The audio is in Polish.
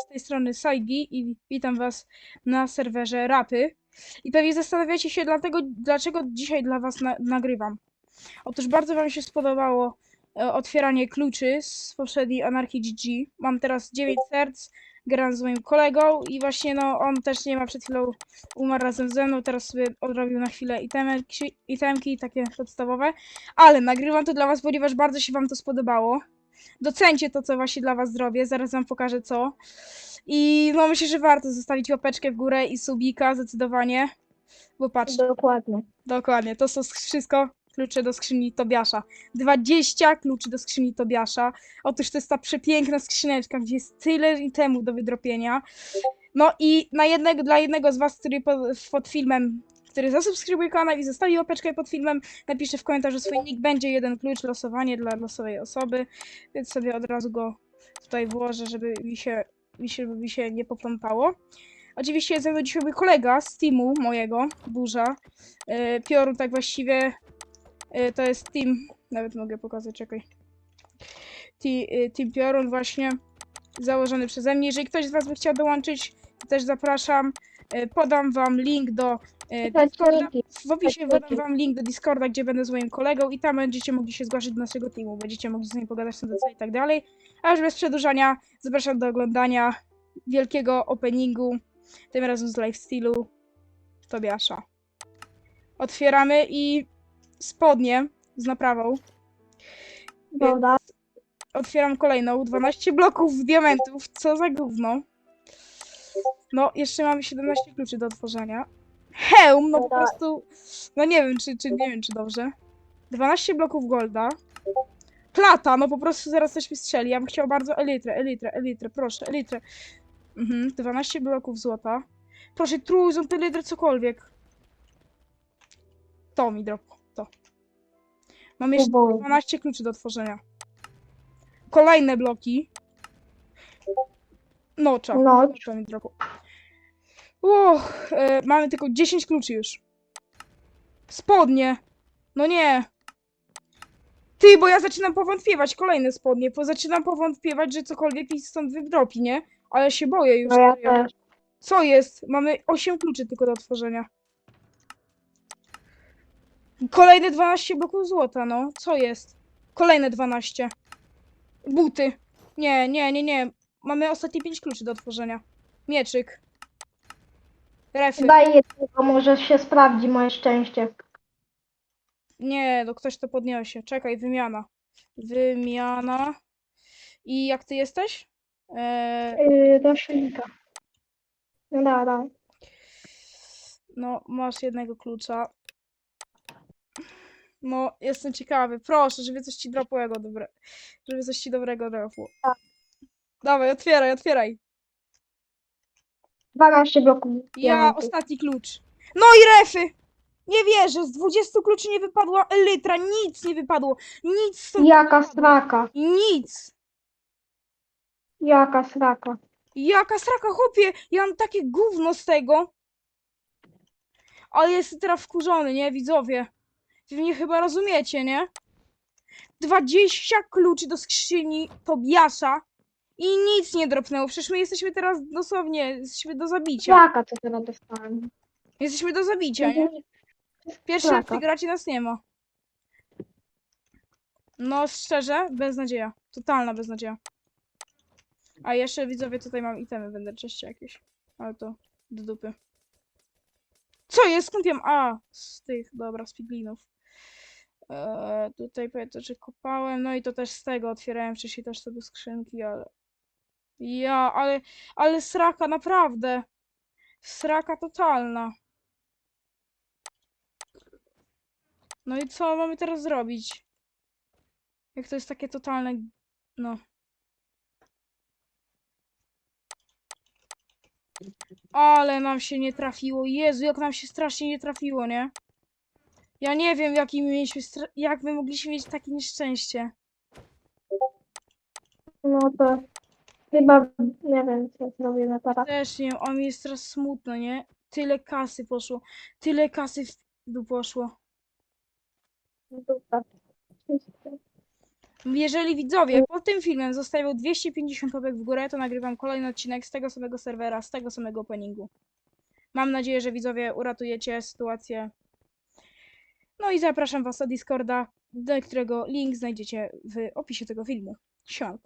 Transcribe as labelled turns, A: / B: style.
A: z tej strony Saigi i witam was na serwerze Rapy. I pewnie zastanawiacie się dlatego, dlaczego dzisiaj dla was na nagrywam. Otóż bardzo wam się spodobało e, otwieranie kluczy z poprzedniej Anarchy GG. Mam teraz 9 serc, gram z moim kolegą i właśnie no on też nie ma przed chwilą umarł razem ze mną, teraz sobie odrobił na chwilę itemki, itemki takie podstawowe. Ale nagrywam to dla was, ponieważ bardzo się wam to spodobało. Docencie to, co właśnie dla was zrobię, zaraz wam pokażę co. I no myślę, że warto zostawić łapeczkę w górę i subika zdecydowanie. Bo patrzcie,
B: Dokładnie.
A: dokładnie, to są wszystko klucze do skrzyni Tobiasza. 20 kluczy do skrzyni Tobiasza. Otóż to jest ta przepiękna skrzyneczka, gdzie jest tyle itemów do wydropienia. No i na jednego, dla jednego z was, który pod, pod filmem, który zasubskrybuje kanał i zostawi łapeczkę pod filmem, napisze w komentarzu swój nick, będzie jeden klucz, losowanie dla losowej osoby, więc sobie od razu go tutaj włożę, żeby mi się, mi się, mi się nie poplątało. Oczywiście ze mną dzisiaj mój kolega z teamu mojego, Burza. Yy, Piorun tak właściwie yy, to jest team, nawet mogę pokazać, czekaj. Ti, yy, team Piorun właśnie założony przeze mnie. Jeżeli ktoś z was by chciał dołączyć, to też zapraszam. Yy, podam wam link do yy, Discorda.
B: Dzięki.
A: W opisie
B: Tak,
A: podam wam link do Discorda, gdzie będę z moim kolegą i tam będziecie mogli się zgłaszać do naszego teamu. Będziecie mogli z nim pogadać na i tak dalej. A już bez przedłużania zapraszam do oglądania wielkiego openingu, tym razem z lifestylu Tobiasza. Otwieramy i spodnie z naprawą.
B: Dobra.
A: Otwieram kolejną. 12 bloków diamentów. Co za gówno. No, jeszcze mamy 17 kluczy do otworzenia. Hełm, no po prostu. No nie wiem, czy, czy nie wiem, czy dobrze. 12 bloków golda. Plata, no po prostu zaraz coś mi strzeli. Ja bym chciał bardzo elitrę, elitrę, elitrę, proszę, elitrę. Mhm, 12 bloków złota. Proszę, trójząb, elitrę, cokolwiek. To mi dropło, to. Mam jeszcze
B: Próbuj.
A: 12 kluczy do otworzenia. Kolejne bloki. Nocza.
B: Nocz.
A: To mi. Uch, e, mamy tylko 10 kluczy już. Spodnie. No nie. Ty, bo ja zaczynam powątpiewać. Kolejne spodnie. Bo zaczynam powątpiewać, że cokolwiek mi stąd wydropi, nie? Ale się boję już.
B: No ja
A: serio.
B: też.
A: Co jest? Mamy 8 kluczy tylko do otworzenia. Kolejne 12 bloków złota, no. Co jest? Kolejne 12. Buty. Nie, nie, nie, nie. Mamy ostatnie 5 kluczy do otworzenia. Mieczyk. Refy.
B: Daj jednego, może się sprawdzi moje szczęście.
A: Nie, no ktoś to podniesie. Czekaj, wymiana. Wymiana. I jak ty jesteś? Eee,
B: Yy, do szynka. No dobra.
A: no, masz jednego klucza. No, jestem ciekawy. Proszę, żeby coś ci dropło dobre. Żeby coś ci dobrego dropło. Dawaj, otwieraj, otwieraj.
B: 12 bloków.
A: Ja, ostatni klucz. No i refy! Nie wierzę, z 20 kluczy nie wypadła elytra, nic nie wypadło. Nic
B: Jaka straka.
A: Nic.
B: Jaka straka.
A: Jaka straka, chłopie! Ja mam takie gówno z tego. Ale jestem teraz wkurzony, nie, widzowie? Wy mnie chyba rozumiecie, nie? 20 kluczy do skrzyni Tobiasza i nic nie dropnęło. Przecież my jesteśmy teraz dosłownie, jesteśmy do zabicia.
B: Jaka co teraz dostałem?
A: Jesteśmy do zabicia, nie? Pierwszy raz gracie nas nie ma. No, szczerze, beznadzieja. Totalna beznadzieja. A jeszcze widzowie, tutaj mam itemy, będę czyście jakieś. Ale to do dupy. Co jest? Skąd ja mam? A, z tych, dobra, z piglinów. Eee, tutaj pamiętam, że kopałem, no i to też z tego otwierałem wcześniej też sobie skrzynki, ale... Ja, ale, ale sraka, naprawdę. Sraka totalna. No i co mamy teraz zrobić? Jak to jest takie totalne... No. Ale nam się nie trafiło. Jezu, jak nam się strasznie nie trafiło, nie? Ja nie wiem, jaki my mieliśmy jak my mogliśmy mieć takie nieszczęście.
B: No to chyba nie wiem co zrobimy teraz.
A: Też nie wiem, a mi jest teraz smutno, nie? Tyle kasy poszło. Tyle kasy w dół poszło. Jeżeli widzowie pod tym filmem zostawią 250 łapek w górę, to nagrywam kolejny odcinek z tego samego serwera, z tego samego openingu. Mam nadzieję, że widzowie uratujecie sytuację. No i zapraszam was na Discorda, do którego link znajdziecie w opisie tego filmu. Siemanko.